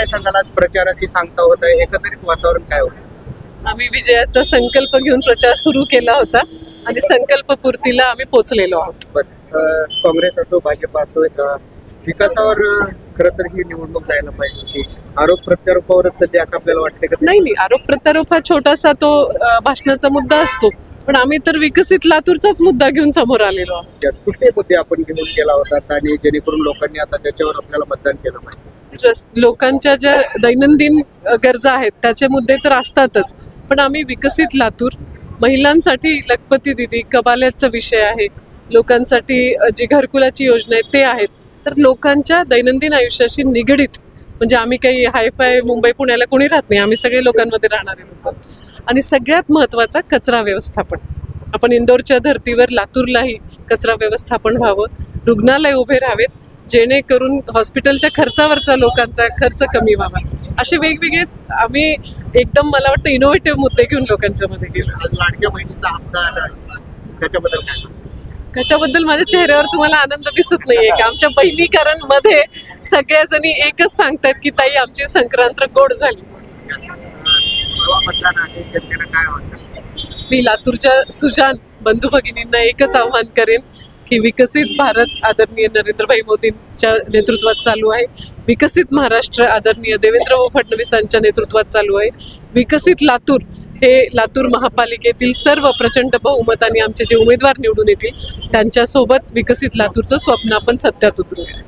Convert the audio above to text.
काय सांगाल? आज प्रचाराची सांगता होत आहे. एकंदरीत वातावरण काय होतं? आम्ही विजयाचा संकल्प घेऊन प्रचार सुरू केला होता आणि संकल्प पूर्तीला आम्ही पोचलेलो आहोत. काँग्रेस असो भाजप असो विकासावर खरं तर ही निवडणूक जायला पाहिजे होती. आरोप प्रत्यारोपावरच चालली असं आपल्याला वाटतं का? नाही नाही. आरोप प्रत्यारोप हा छोटासा तो भाषणाचा मुद्दा असतो. पण आम्ही तर विकसित लातूरचाच मुद्दा घेऊन समोर आलेलो आहोत. कुठले मुद्दे आपण घेऊन गेला होता आणि जेणेकरून लोकांनी आता त्याच्यावर आपल्याला मतदान केलं पाहिजे? लोकांच्या ज्या दैनंदिन गरजा आहेत त्याचे मुद्दे तर असतातच. पण आम्ही विकसित लातूर महिलांसाठी लखपती दिदी कबाल्याचा विषय आहे लोकांसाठी जी घरकुलाची योजना आहे ते आहेत. तर लोकांच्या दैनंदिन आयुष्याशी निगडीत म्हणजे आम्ही काही हायफाय मुंबई पुण्याला कोणी राहत नाही आम्ही सगळे लोकांमध्ये राहणारे लोक. आणि सगळ्यात महत्त्वाचा कचरा व्यवस्थापन. आपण इंदोरच्या धर्तीवर लातूरलाही कचरा व्यवस्थापन व्हावं रुग्णालय उभे राहावेत जेणेकरून हॉस्पिटलच्या खर्चावरचा लोकांचा खर्च कमी व्हावा. असे वेगवेगळे आम्ही एकदम मला वाटतं इनोव्हेटिव्ह मुद्दे घेऊन लोकांच्या मध्ये गेलो. त्याच्याबद्दल माझ्या चेहऱ्यावर तुम्हाला आनंद दिसत नाहीये का? आमच्या बहिणीकरांमध्ये सगळ्याजणी एकच सांगतात की ताई आमची संक्रांत गोड झाली. मी लातूरच्या सुजान बंधू भगिनींना एकच आव्हान करेन की विकसित भारत आदरणीय नरेंद्रभाई मोदींच्या नेतृत्वात चालू आहे. विकसित महाराष्ट्र आदरणीय देवेंद्र फडणवीसांच्या नेतृत्वात चालू आहे. विकसित लातूर हे लातूर महापालिकेतील सर्व प्रचंड बहुमताने आमचे जे उमेदवार निवडून येतील त्यांच्यासोबत विकसित लातूरचं स्वप्न आपण सत्यात उतरूया